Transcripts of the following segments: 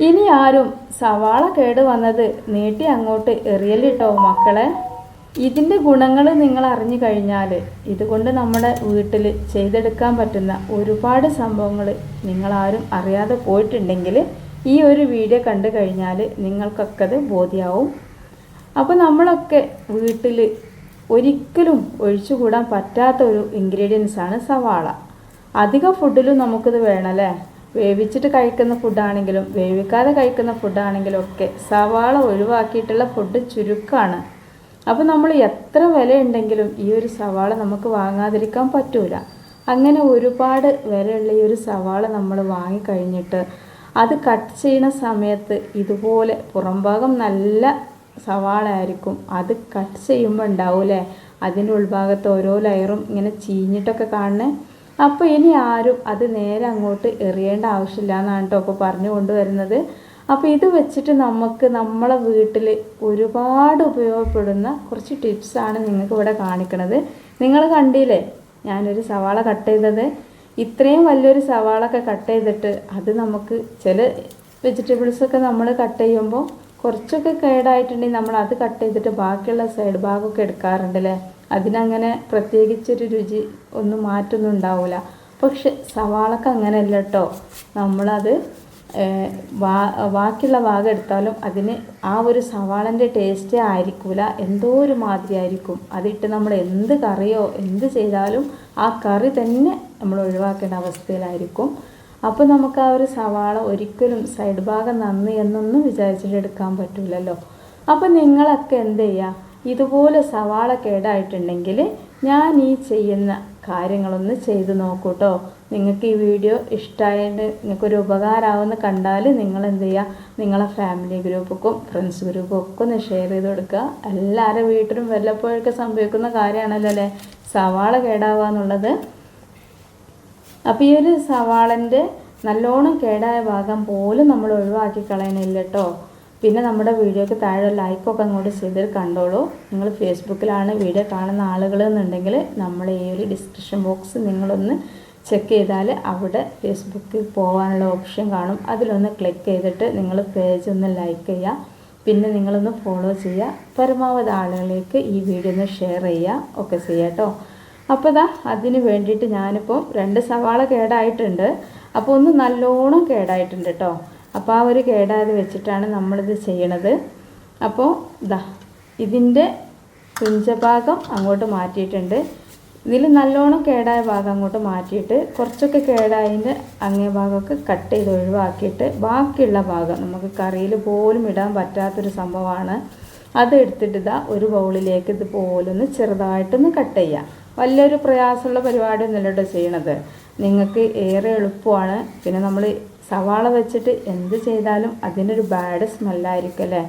ഇനി ആരും സവാള കേട് വന്നത് നീട്ടി അങ്ങോട്ട് എറിയലിട്ടോ മക്കളെ? ഇതിന്റെ ഗുണങ്ങൾ നിങ്ങൾ അറിഞ്ഞു കഴിഞ്ഞാൽ ഇതുകൊണ്ട് നമ്മുടെ വീട്ടിൽ ചെയ്തെടുക്കാൻ പറ്റുന്ന ഒരുപാട് സംഭവങ്ങൾ നിങ്ങളാരും അറിയാതെ പോയിട്ടുണ്ടെങ്കിൽ ഈ ഒരു വീഡിയോ കണ്ടു കഴിഞ്ഞാൽ നിങ്ങൾക്കൊക്കെ അത് ബോധ്യമാവും അപ്പോൾ നമ്മളൊക്കെ വീട്ടിൽ ഒരിക്കലും ഒഴിച്ചുകൂടാൻ പറ്റാത്ത ഒരു ഇൻഗ്രീഡിയൻസാണ് സവാള. അധിക ഫുഡിലും നമുക്കിത് വേണമല്ലേ വേവിച്ചിട്ട് കഴിക്കുന്ന ഫുഡാണെങ്കിലും വേവിക്കാതെ കഴിക്കുന്ന ഫുഡാണെങ്കിലും ഒക്കെ സവാള ഒഴിവാക്കിയിട്ടുള്ള ഫുഡ് ചുരുക്കമാണ് അപ്പോൾ നമ്മൾ എത്ര വില ഉണ്ടെങ്കിലും ഈ ഒരു സവാള നമുക്ക് വാങ്ങാതിരിക്കാൻ പറ്റൂല. അങ്ങനെ ഒരുപാട് വിലയുള്ള ഈ ഒരു സവാള നമ്മൾ വാങ്ങിക്കഴിഞ്ഞിട്ട് അത് കട്ട് ചെയ്യുന്ന സമയത്ത് ഇതുപോലെ പുറംഭാഗം നല്ല സവാള ആയിരിക്കും. അത് കട്ട് ചെയ്യുമ്പോൾ ഉണ്ടാവൂലേ അതിന്റെ ഉൾഭാഗത്ത് ഓരോ ലെയറും ഇങ്ങനെ ചീഞ്ഞിട്ടൊക്കെ കാണണേ അപ്പോൾ ഇനി ആരും അത് നേരെ അങ്ങോട്ട് എറിയേണ്ട ആവശ്യമില്ല എന്നാണ് കേട്ടോ ഇപ്പോൾ പറഞ്ഞു കൊണ്ടുവരുന്നത്. അപ്പോൾ ഇത് വെച്ചിട്ട് നമുക്ക് നമ്മളെ വീട്ടിൽ ഒരുപാട് ഉപയോഗപ്പെടുന്ന കുറച്ച് ടിപ്സാണ് നിങ്ങൾക്ക് ഇവിടെ കാണിക്കുന്നത് നിങ്ങൾ കണ്ടില്ലേ? ഞാനൊരു സവാള കട്ട് ചെയ്തത്. ഇത്രയും വലിയൊരു സവാളൊക്കെ കട്ട് ചെയ്തിട്ട് അത് നമുക്ക് ചില വെജിറ്റബിൾസൊക്കെ നമ്മൾ കട്ട് ചെയ്യുമ്പോൾ കുറച്ചൊക്കെ കേടായിട്ടുണ്ടെങ്കിൽ നമ്മൾ അത് കട്ട് ചെയ്തിട്ട് ബാക്കിയുള്ള സൈഡ് ഭാഗമൊക്കെ എടുക്കാറുണ്ടല്ലേ? അതിനങ്ങനെ പ്രത്യേകിച്ചൊരു രുചി ഒന്നും മാറ്റൊന്നും ഉണ്ടാവില്ല പക്ഷെ സവാളക്ക് അങ്ങനെയല്ല കേട്ടോ നമ്മളത് വാ ബാക്കിയുള്ള ഭാഗം എടുത്താലും അതിന് ആ ഒരു സവാളന്റെ ടേസ്റ്റേ ആയിരിക്കില്ല എന്തോ ഒരു മാതിരി ആയിരിക്കും. അതിട്ട് നമ്മൾ എന്ത് കറിയോ എന്ത് ചെയ്താലും ആ കറി തന്നെ നമ്മൾ ഒഴിവാക്കേണ്ട അവസ്ഥയിലായിരിക്കും. അപ്പോൾ നമുക്ക് ആ ഒരു സവാള ഒരിക്കലും സൈഡ് ഭാഗം നന്ന് എന്നൊന്നും വിചാരിച്ചിട്ട് എടുക്കാൻ പറ്റില്ലല്ലോ അപ്പോൾ നിങ്ങളൊക്കെ എന്ത് ചെയ്യുക ഇതുപോലെ സവാള കേടായിട്ടുണ്ടെങ്കിൽ ഞാൻ ഈ ചെയ്യുന്ന കാര്യങ്ങളൊന്ന് ചെയ്ത് നോക്കൂട്ടോ. നിങ്ങൾക്ക് ഈ വീഡിയോ ഇഷ്ടമായിട്ട് നിങ്ങൾക്കൊരു ഉപകാരമാവുമെന്ന് കണ്ടാൽ നിങ്ങൾ എന്ത് ചെയ്യുക നിങ്ങളെ ഫാമിലി ഗ്രൂപ്പൊക്കും ഫ്രണ്ട്സ് ഗ്രൂപ്പും ഒക്കെ ഒന്ന് ഷെയർ ചെയ്ത് കൊടുക്കുക. എല്ലാവരുടെ വീട്ടിലും വല്ലപ്പോഴൊക്കെ സംഭവിക്കുന്ന കാര്യമാണല്ലോ അല്ലേ? സവാള കേടാവുക എന്നുള്ളത് അപ്പോൾ ഈ ഒരു സവാളന്റെ നല്ലോണം കേടായ ഭാഗം പോലും നമ്മൾ ഒഴിവാക്കി കളയണില്ല കേട്ടോ പിന്നെ നമ്മുടെ വീഡിയോയ്ക്ക് താഴെ ലൈക്കൊക്കെ അങ്ങോട്ട് ചെയ്തിട്ട് കണ്ടോളൂ. നിങ്ങൾ ഫേസ്ബുക്കിലാണ് വീഡിയോ കാണുന്ന ആളുകൾ എന്നുണ്ടെങ്കിൽ നമ്മൾ ഈ ഒരു ഡിസ്ക്രിപ്ഷൻ ബോക്സ് നിങ്ങളൊന്ന് ചെക്ക് ചെയ്താൽ അവിടെ ഫേസ്ബുക്കിൽ പോകാനുള്ള ഓപ്ഷൻ കാണും. അതിലൊന്ന് ക്ലിക്ക് ചെയ്തിട്ട് നിങ്ങൾ പേജ് ഒന്ന് ലൈക്ക് ചെയ്യുക പിന്നെ നിങ്ങളൊന്ന് ഫോളോ ചെയ്യുക പരമാവധി ആളുകളിലേക്ക് ഈ വീഡിയോ ഒന്ന് ഷെയർ ചെയ്യുക ഒക്കെ ചെയ്യാം കേട്ടോ അപ്പോൾ ഇതാ അതിന് വേണ്ടിയിട്ട് ഞാനിപ്പോൾ രണ്ട് സവാള കേടായിട്ടുണ്ട്. അപ്പോൾ ഒന്ന് നല്ലോണം കേടായിട്ടുണ്ട് കേട്ടോ അപ്പോൾ ആ ഒരു കേടായത് വെച്ചിട്ടാണ് നമ്മളിത് ചെയ്യണത്. അപ്പോൾ ഇതാ ഇതിന്റെ തുഞ്ചഭാഗം അങ്ങോട്ട് മാറ്റിയിട്ടുണ്ട്. ഇതിൽ നല്ലോണം കേടായ ഭാഗം അങ്ങോട്ട് മാറ്റിയിട്ട് കുറച്ചൊക്കെ കേടായതിന്റെ അങ്ങേ ഭാഗമൊക്കെ കട്ട് ചെയ്ത് ഒഴിവാക്കിയിട്ട് ബാക്കിയുള്ള ഭാഗം നമുക്ക് കറിയിൽ പോലും ഇടാൻ പറ്റാത്തൊരു സംഭവമാണ്. അത് എടുത്തിട്ട് ഇതാ ഒരു ബൗളിലേക്ക് ഇതുപോലൊന്ന് ചെറുതായിട്ടൊന്ന് കട്ട് ചെയ്യാം. വലിയൊരു പ്രയാസമുള്ള പരിപാടിയൊന്നുമല്ല കേട്ടോ ചെയ്യണത്. നിങ്ങൾക്ക് ഏറെ എളുപ്പമാണ്. പിന്നെ നമ്മൾ സവാള വെച്ചിട്ട് എന്ത് ചെയ്താലും അതിനൊരു ബാഡ് സ്മെല്ലായിരിക്കും അല്ലേ?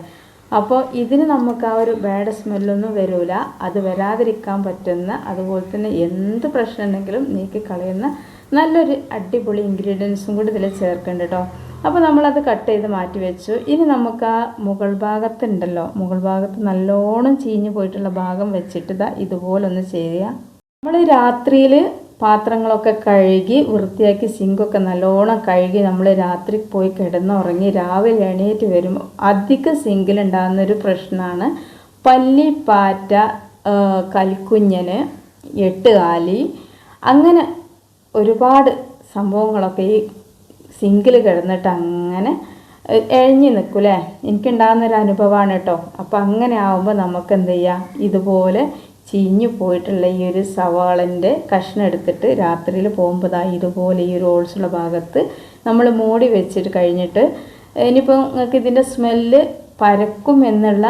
അപ്പോൾ ഇതിന് നമുക്ക് ആ ഒരു ബാഡ് സ്മെല്ലൊന്നും വരില്ല അത് വരാതിരിക്കാൻ പറ്റുന്ന അതുപോലെ തന്നെ എന്ത് പ്രശ്നം ഉണ്ടെങ്കിലും നീക്കി കളയുന്ന നല്ലൊരു അടിപൊളി ഇൻഗ്രീഡിയൻസും കൂടി ഇതിൽ ചേർക്കുന്നുണ്ട് കേട്ടോ. അപ്പോൾ നമ്മളത് കട്ട് ചെയ്ത് മാറ്റി വെച്ചു. ഇനി നമുക്ക് ആ മുകൾ ഭാഗത്തുണ്ടല്ലോ. മുകൾ ഭാഗത്ത് നല്ലോണം ചീഞ്ഞു പോയിട്ടുള്ള ഭാഗം വെച്ചിട്ട് ഇതാ ഇതുപോലൊന്ന് ചെയ്യുക. നമ്മൾ രാത്രിയിൽ പാത്രങ്ങളൊക്കെ കഴുകി വൃത്തിയാക്കി സിങ്കൊക്കെ നല്ലോണം കഴുകി നമ്മൾ രാത്രി പോയി കിടന്നുറങ്ങി രാവിലെ എണീറ്റ് വരുമ്പോൾ അധികം സിങ്കിലുണ്ടാകുന്നൊരു പ്രശ്നമാണ് പല്ലി പാറ്റ ആ, എട്ട് കാലി അങ്ങനെ ഒരുപാട് സംഭവങ്ങളൊക്കെ ഈ സിങ്കിൽ കിടന്നിട്ട് അങ്ങനെ എഴഞ്ഞു നിൽക്കൂലേ എനിക്കുണ്ടാകുന്നൊരു അനുഭവമാണ് കേട്ടോ. അപ്പോൾ അങ്ങനെ ആവുമ്പോൾ നമുക്ക് എന്ത് ചെയ്യാം ഇതുപോലെ ചീഞ്ഞു പോയിട്ടുള്ള ഈ ഒരു സവാളന്റെ കഷ്ണം എടുത്തിട്ട് രാത്രിയിൽ പോകുമ്പോൾ ദാ ഇതുപോലെ ഈ ഒരു ഹോൾസുള്ള ഭാഗത്ത് നമ്മൾ മൂടി വെച്ചിട്ട് കഴിഞ്ഞിട്ട് ഇനിയിപ്പോൾ നിങ്ങൾക്ക് ഇതിന്റെ സ്മെല്ല് പരക്കും എന്നുള്ള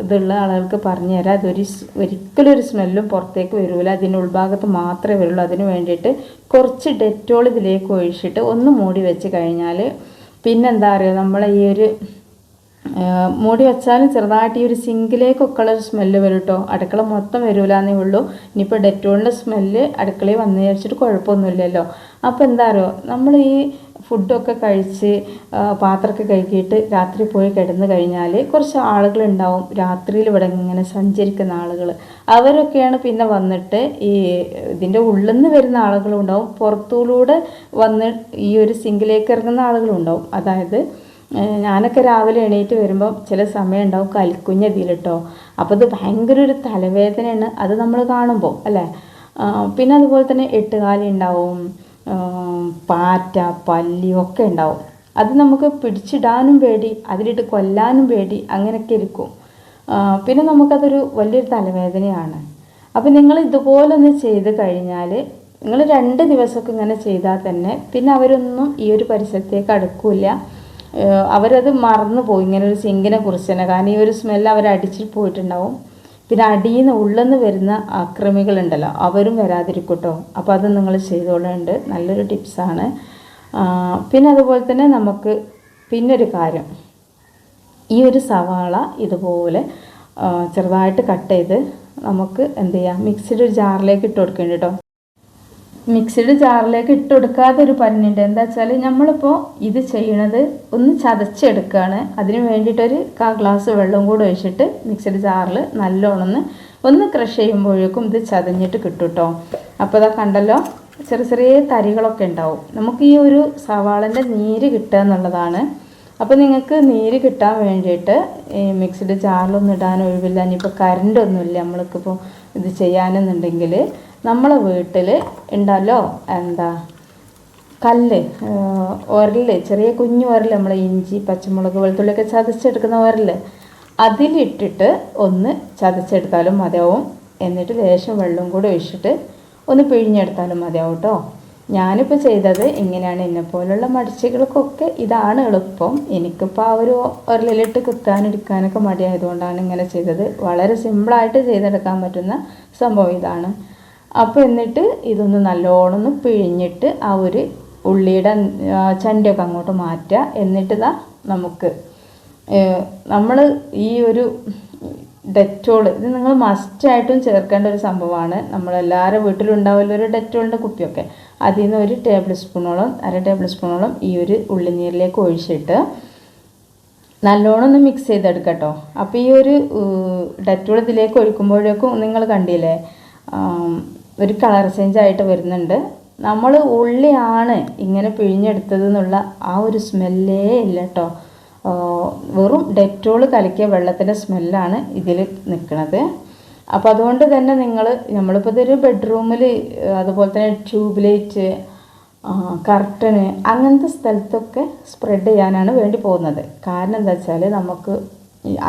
ഇതുള്ള ആളുകൾക്ക് പറഞ്ഞുതരാം അതൊരു ഒരിക്കലും ഒരു സ്മെല്ലും പുറത്തേക്ക് വരില്ല അതിന്റെ ഉൾഭാഗത്ത് മാത്രമേ വരുള്ളൂ. അതിന് വേണ്ടിയിട്ട് കുറച്ച് ഡെറ്റോൾ ഇതിലേക്ക് ഒഴിച്ചിട്ട് ഒന്ന് മൂടി വെച്ച് കഴിഞ്ഞാൽ പിന്നെന്താ പറയുക നമ്മളെ ഈ ഒരു മൂടി വെച്ചാലും ചെറുതായിട്ട് ഈ ഒരു സിങ്കിലേക്കൊക്കെ ഉള്ള സ്മെല്ല് വരും കേട്ടോ അടുക്കള മൊത്തം വരൂല എന്നേ ഉള്ളൂ. ഇനിയിപ്പോൾ ഡെറ്റോളിന്റെ സ്മെല്ല് അടുക്കളയിൽ വന്നു വിചാരിച്ചിട്ട് കുഴപ്പമൊന്നുമില്ലല്ലോ. അപ്പോൾ എന്താ അറിയോ നമ്മൾ ഈ ഫുഡൊക്കെ കഴിച്ച് പാത്രമൊക്കെ കഴുകിയിട്ട് രാത്രി പോയി കിടന്നു കഴിഞ്ഞാൽ കുറച്ച് ആളുകളുണ്ടാവും. രാത്രിയിൽ ഇവിടെ ഇങ്ങനെ സഞ്ചരിക്കുന്ന ആളുകൾ അവരൊക്കെയാണ് പിന്നെ വന്നിട്ട് ഈ ഇതിന്റെ ഉള്ളിൽ നിന്ന് വരുന്ന ആളുകളുണ്ടാവും. പുറത്തുകൂടെ വന്ന് ഈ ഒരു സിങ്കിലേക്ക് ഇറങ്ങുന്ന ആളുകളുണ്ടാവും. അതായത് ഞാനൊക്കെ രാവിലെ എണീറ്റ് വരുമ്പോൾ ചില സമയം ഉണ്ടാവും കലിക്കുഞ്ഞ അപ്പോൾ ഇത് ഭയങ്കര ഒരു തലവേദനയാണ് അത് നമ്മൾ കാണുമ്പോൾ അല്ലേ? പിന്നെ അതുപോലെ തന്നെ എട്ടുകാലി ഉണ്ടാവും പാറ്റ പല്ലി ഒക്കെ ഉണ്ടാവും. അത് നമുക്ക് പിടിച്ചിടാനും പേടി അതിലിട്ട് കൊല്ലാനും പേടി അങ്ങനെയൊക്കെ ഇരിക്കും. പിന്നെ നമുക്കതൊരു വലിയൊരു തലവേദനയാണ്. അപ്പോൾ നിങ്ങൾ ഇതുപോലൊന്ന് ചെയ്ത് കഴിഞ്ഞാൽ നിങ്ങൾ രണ്ട് ദിവസമൊക്കെ ഇങ്ങനെ ചെയ്താൽ തന്നെ പിന്നെ അവരൊന്നും ഈ ഒരു പരിസരത്തേക്ക് അടുക്കില്ല. അവരത് മറന്നു പോയി ഇങ്ങനെ ഒരു സിങ്കിനെ കുറിച്ച് തന്നെ. കാരണം ഈ ഒരു സ്മെല്ല് അവർ അടിച്ചിട്ട് പോയിട്ടുണ്ടാവും. പിന്നെ അടിയിൽ നിന്ന് ഉള്ളിൽ നിന്ന് വരുന്ന അക്രമികളുണ്ടല്ലോ അവരും വരാതിരിക്കട്ടോ. അപ്പോൾ അത് നിങ്ങൾ ചെയ്തോളുണ്ട് നല്ലൊരു ടിപ്സാണ് പിന്നെ അതുപോലെ തന്നെ നമുക്ക് പിന്നൊരു കാര്യം. ഈ ഒരു സവാള ഇതുപോലെ ചെറുതായിട്ട് കട്ട് ചെയ്ത് നമുക്ക് എന്ത് ചെയ്യാം? മിക്സിയുടെ ഒരു ജാറിലേക്ക് ഇട്ട് കൊടുക്കേണ്ടി കേട്ടോ മിക്സിയുടെ ജാറിലേക്ക് ഇട്ട് കൊടുക്കാതെ ഒരു പന്നിന്റെ എന്താ വെച്ചാൽ നമ്മളിപ്പോൾ ഇത് ചെയ്യണത് ഒന്ന് ചതച്ചെടുക്കുകയാണ് അതിന് വേണ്ടിയിട്ടൊരു കാ ഗ്ലാസ് വെള്ളം കൂടെ ഒഴിച്ചിട്ട് മിക്സിയുടെ ജാറിൽ നല്ലോണമെന്ന് ഒന്ന് ക്രഷ് ചെയ്യുമ്പോഴേക്കും ഇത് ചതഞ്ഞിട്ട് കിട്ടും കേട്ടോ അപ്പോൾ ഇതാ കണ്ടല്ലോ ചെറിയ ചെറിയ തരികളൊക്കെ ഉണ്ടാവും. നമുക്ക് ഈ ഒരു സവാളന്റെ നീര് കിട്ടുക എന്നുള്ളതാണ്. അപ്പോൾ നിങ്ങൾക്ക് നീര് കിട്ടാൻ വേണ്ടിയിട്ട് ഈ മിക്സിയുടെ ജാറിലൊന്നും ഇടാൻ ഒഴിവില്ല. ഇനിയിപ്പോൾ കറണ്ടൊന്നുമില്ല നമ്മൾക്കിപ്പോൾ ഇത് ചെയ്യാനെന്നുണ്ടെങ്കിൽ നമ്മളെ വീട്ടിൽ ഉണ്ടല്ലോ എന്താ കല്ല് ഉരൽ ചെറിയ കുഞ്ഞു ഉരൽ നമ്മൾ ഇഞ്ചി പച്ചമുളക് വെളുത്തുള്ളിയൊക്കെ ചതച്ചെടുക്കുന്ന ഉരൽ. അതിലിട്ടിട്ട് ഒന്ന് ചതച്ചെടുത്താലും മതിയാവും. എന്നിട്ട് ലേശം വെള്ളം കൂടി ഒഴിച്ചിട്ട് ഒന്ന് പിഴിഞ്ഞെടുത്താലും മതിയാവും കേട്ടോ ഞാനിപ്പോൾ ചെയ്തത് ഇങ്ങനെയാണ്. എന്നെ പോലുള്ള മടിച്ചുകൾക്കൊക്കെ ഇതാണ് എളുപ്പം. എനിക്കിപ്പോൾ ആ ഒരു ഉരലിലിട്ട് കുത്താനെടുക്കാനൊക്കെ മടിയായതുകൊണ്ടാണ് ഇങ്ങനെ ചെയ്തത്. വളരെ സിമ്പിളായിട്ട് ചെയ്തെടുക്കാൻ പറ്റുന്ന സംഭവം ഇതാണ്. അപ്പോൾ എന്നിട്ട് ഇതൊന്ന് നല്ലോണം ഒന്ന് പിഴിഞ്ഞിട്ട് ആ ഒരു ഉള്ളിയുടെ ചണ്ടിയൊക്കെ അങ്ങോട്ട് മാറ്റുക. എന്നിട്ട് ഇതാ നമുക്ക് നമ്മൾ ഈ ഒരു ഡെറ്റോൾ ഇത് നിങ്ങൾ മസ്റ്റായിട്ടും ചേർക്കേണ്ട ഒരു സംഭവമാണ്. നമ്മളെല്ലാവരും വീട്ടിലുണ്ടാവില്ല ഒരു ഡെറ്റോളിന്റെ കുപ്പിയൊക്കെ. അതിൽ നിന്ന് ഒരു ടേബിൾ സ്പൂണോളം അര ടേബിൾ സ്പൂണോളം ഈ ഒരു ഉള്ളിനീരിലേക്ക് ഒഴിച്ചിട്ട് നല്ലോണം ഒന്ന് മിക്സ് ചെയ്തെടുക്കട്ടോ അപ്പോൾ ഈ ഒരു ഡെറ്റോൾ ഇതിലേക്ക് ഒഴിക്കുമ്പോഴേക്കും നിങ്ങൾ കണ്ടില്ലേ ഒരു കളർ ചേഞ്ച് ആയിട്ട് വരുന്നുണ്ട്. നമ്മൾ ഉള്ളിയാണ് ഇങ്ങനെ പിഴിഞ്ഞെടുത്തത് എന്നുള്ള ആ ഒരു സ്മെല്ലേ ഇല്ല കേട്ടോ വെറും ഡെറ്റോൾ കലക്കിയ വെള്ളത്തിന്റെ സ്മെല്ലാണ് ഇതിൽ നിൽക്കുന്നത് അപ്പോൾ അതുകൊണ്ട് തന്നെ നിങ്ങൾ നമ്മളിപ്പോൾ ഇതൊരു ബെഡ്റൂമിൽ അതുപോലെ തന്നെ ട്യൂബ് ലൈറ്റ് കർട്ടന് അങ്ങനത്തെ സ്ഥലത്തൊക്കെ സ്പ്രെഡ് ചെയ്യാനാണ് വേണ്ടി പോകുന്നത്. കാരണം എന്താ വെച്ചാൽ നമുക്ക്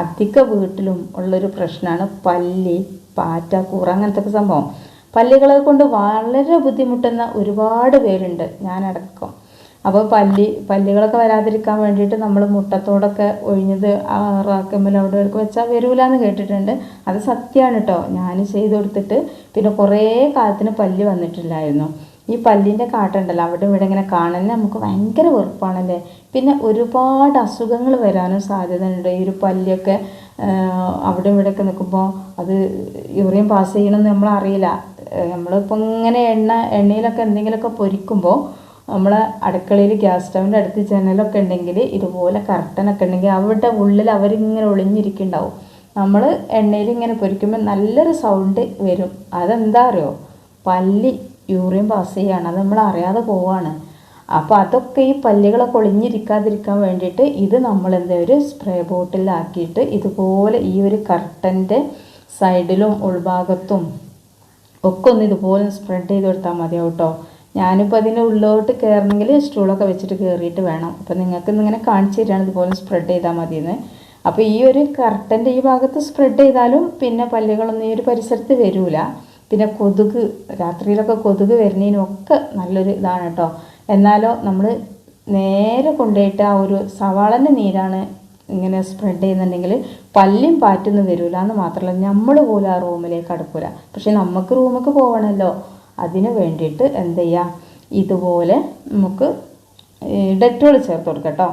അധിക വീട്ടിലും ഉള്ളൊരു പ്രശ്നമാണ് പല്ലി പാറ്റ കൂറ അങ്ങനത്തെ സംഭവം. പല്ലികളെ കൊണ്ട് വളരെ ബുദ്ധിമുട്ടുന്ന ഒരുപാട് പേരുണ്ട് ഞാനടക്കം. അപ്പോൾ പല്ലി പല്ലികളൊക്കെ വരാതിരിക്കാൻ വേണ്ടിയിട്ട് നമ്മൾ മുട്ടത്തോടൊക്കെ ഒഴിഞ്ഞത് റാക്കമ്മൽ അവിടെ വെച്ചാൽ വരൂല എന്ന് കേട്ടിട്ടുണ്ട്. അത് സത്യമാണ് കേട്ടോ ഞാൻ ചെയ്ത് കൊടുത്തിട്ട് പിന്നെ കുറേ കാലത്തിന് പല്ലി വന്നിട്ടില്ലായിരുന്നു. ഈ പല്ലിന്റെ കാട്ടുണ്ടല്ലോ അവിടെ ഇവിടെ ഇങ്ങനെ കാണാൻ നമുക്ക് ഭയങ്കര വെറുപ്പാണല്ലേ? പിന്നെ ഒരുപാട് അസുഖങ്ങൾ വരാനും സാധ്യതയുണ്ട്. ഈ ഒരു പല്ലിയൊക്കെ അവിടെ ഇവിടെയൊക്കെ നിൽക്കുമ്പോൾ അത് യൂറിയം പാസ് ചെയ്യണമെന്ന് നമ്മൾ അറിയില്ല നമ്മളിപ്പോൾ ഇങ്ങനെ എണ്ണ എണ്ണയിലൊക്കെ എന്തെങ്കിലുമൊക്കെ പൊരിക്കുമ്പോൾ നമ്മൾ അടുക്കളയിൽ ഗ്യാസ് സ്റ്റൗവിന്റെ അടുത്ത് ജനലൊക്കെ ഉണ്ടെങ്കിൽ ഇതുപോലെ കർട്ടനൊക്കെ ഉണ്ടെങ്കിൽ അവരുടെ ഉള്ളിൽ അവരിങ്ങനെ ഒളിഞ്ഞിരിക്കുന്നുണ്ടാവും. നമ്മൾ എണ്ണയിൽ ഇങ്ങനെ പൊരിക്കുമ്പോൾ നല്ലൊരു സൗണ്ട് വരും. അതെന്താ അറിയോ? പല്ലി യൂറിയം പാസ് ചെയ്യാണ്. അത് നമ്മൾ അറിയാതെ പോവാണ്. അപ്പോൾ അതൊക്കെ ഈ പല്ലുകളൊക്കെ ഒളിഞ്ഞിരിക്കാതിരിക്കാൻ വേണ്ടിയിട്ട് ഇത് നമ്മൾ എന്താ ഒരു സ്പ്രേ ബോട്ടിലാക്കിയിട്ട് ഇതുപോലെ ഈ ഒരു കർട്ടന്റെ സൈഡിലും ഉൾഭാഗത്തും ഒക്കെ ഒന്ന് ഇതുപോലെ സ്പ്രെഡ് ചെയ്ത് കൊടുത്താൽ മതിയാവും കേട്ടോ ഞാനിപ്പോൾ അതിന്റെ ഉള്ളിലോട്ട് കയറണമെങ്കിൽ സ്റ്റൂളൊക്കെ വെച്ചിട്ട് കയറിയിട്ട് വേണം. അപ്പോൾ നിങ്ങൾക്ക് ഇങ്ങനെ കാണിച്ചു തരികയാണ് ഇതുപോലെ സ്പ്രെഡ് ചെയ്താൽ മതിയെന്ന്. അപ്പോൾ ഈ ഒരു കർട്ടന്റെ ഈ ഭാഗത്ത് സ്പ്രെഡ് ചെയ്താലും പിന്നെ പല്ലുകളൊന്നും ഈ ഒരു പരിസരത്ത് വരില്ല പിന്നെ കൊതുക് രാത്രിയിലൊക്കെ കൊതുക് വരുന്നതിനൊക്കെ നല്ലൊരു ഇതാണ് കേട്ടോ. എന്നാലോ നമ്മൾ നേരെ കൊണ്ടുപോയിട്ട് ആ ഒരു സവാളന്റെ നീരാണ് ഇങ്ങനെ സ്പ്രെഡ് ചെയ്യുന്നുണ്ടെങ്കിൽ പല്ലും പാറ്റൊന്നും വരില്ല എന്ന് മാത്രമല്ല നമ്മൾ പോലും ആ റൂമിലേക്ക് അടുക്കൂല. പക്ഷെ നമുക്ക് റൂമൊക്കെ പോകണമല്ലോ അതിന് വേണ്ടിയിട്ട് എന്ത് ചെയ്യുക ഇതുപോലെ നമുക്ക് ഡെറ്റോൾ ചേർത്ത് കൊടുക്കാം കേട്ടോ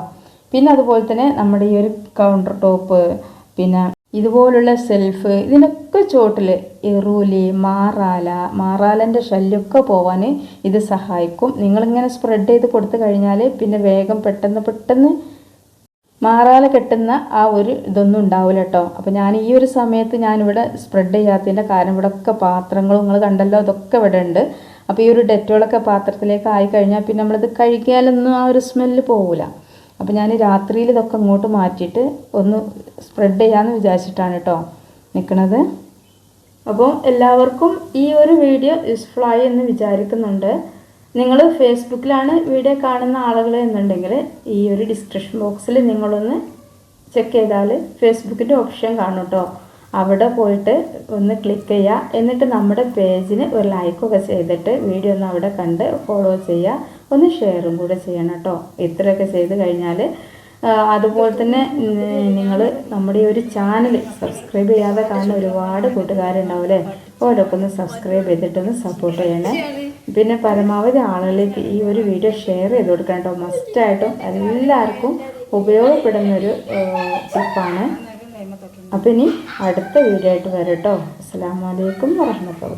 പിന്നെ അതുപോലെ തന്നെ നമ്മുടെ ഈ ഒരു കൗണ്ടർ ടോപ്പ് പിന്നെ ഇതുപോലുള്ള സെൽഫ് ഇതിനൊക്കെ ചോട്ടിൽ എറൂലി മാറാല മാറാലന്റെ ശല്യമൊക്കെ പോവാൻ ഇത് സഹായിക്കും. നിങ്ങളിങ്ങനെ സ്പ്രെഡ് ചെയ്ത് കൊടുത്തു കഴിഞ്ഞാൽ പിന്നെ വേഗം പെട്ടെന്ന് പെട്ടെന്ന് മാറാല കെട്ടുന്ന ആ ഒരു ഇതൊന്നും ഉണ്ടാവില്ല കേട്ടോ അപ്പോൾ ഞാൻ ഈ ഒരു സമയത്ത് ഞാനിവിടെ സ്പ്രെഡ് ചെയ്യാത്തതിന്റെ കാരണം ഇവിടെ ഒക്കെ പാത്രങ്ങളും നിങ്ങൾ കണ്ടല്ലോ അതൊക്കെ ഇവിടെ ഉണ്ട് അപ്പോൾ ഈ ഒരു ഡെറ്റോളൊക്കെ പാത്രത്തിലേക്ക് ആയി കഴിഞ്ഞാൽ പിന്നെ നമ്മളിത് കഴിക്കാനൊന്നും ആ ഒരു സ്മെല്ല് പോവില്ല അപ്പോൾ ഞാൻ രാത്രിയിൽ ഇതൊക്കെ അങ്ങോട്ട് മാറ്റിയിട്ട് ഒന്ന് സ്പ്രെഡ് ചെയ്യാമെന്ന് വിചാരിച്ചിട്ടാണ് കേട്ടോ നിൽക്കണത് അപ്പോൾ എല്ലാവർക്കും ഈ ഒരു വീഡിയോ യൂസ്ഫുള്ളായി എന്ന് വിചാരിക്കുന്നുണ്ട്. നിങ്ങൾ ഫേസ്ബുക്കിലാണ് വീഡിയോ കാണുന്ന ആളുകൾ എന്നുണ്ടെങ്കിൽ ഈ ഒരു ഡിസ്ക്രിപ്ഷൻ ബോക്സിൽ നിങ്ങളൊന്ന് ചെക്ക് ചെയ്താൽ ഫേസ്ബുക്കിന്റെ ഓപ്ഷൻ കാണും കേട്ടോ അവിടെ പോയിട്ട് ഒന്ന് ക്ലിക്ക് ചെയ്യുക. എന്നിട്ട് നമ്മുടെ പേജിന് ഒരു ലൈക്കൊക്കെ ചെയ്തിട്ട് വീഡിയോ ഒന്ന് അവിടെ കണ്ട് ഫോളോ ചെയ്യുക. ഒന്ന് ഷെയറും കൂടെ ചെയ്യണം കേട്ടോ. ഇത്രയൊക്കെ ചെയ്ത് കഴിഞ്ഞാൽ അതുപോലെ തന്നെ നിങ്ങൾ നമ്മുടെ ഒരു ചാനൽ സബ്സ്ക്രൈബ് ചെയ്യാതെ കാണുന്ന ഒരുപാട് കൂട്ടുകാരുണ്ടാവും അല്ലേ? ഓരോക്കെ ഒന്ന് സബ്സ്ക്രൈബ് ചെയ്തിട്ടൊന്ന് സപ്പോർട്ട് ചെയ്യണേ. പിന്നെ പരമാവധി ആളുകളിലേക്ക് ഈ ഒരു വീഡിയോ ഷെയർ ചെയ്ത് കൊടുക്കണം കേട്ടോ. മസ്റ്റായിട്ടും എല്ലാവർക്കും ഉപയോഗപ്പെടുന്നൊരു ടിപ്പാണ് അപ്പം ഇനി അടുത്ത വീഡിയോ ആയിട്ട് വരട്ടോ അസ്സാം വലൈക്കും വറഹമത്തുള്ള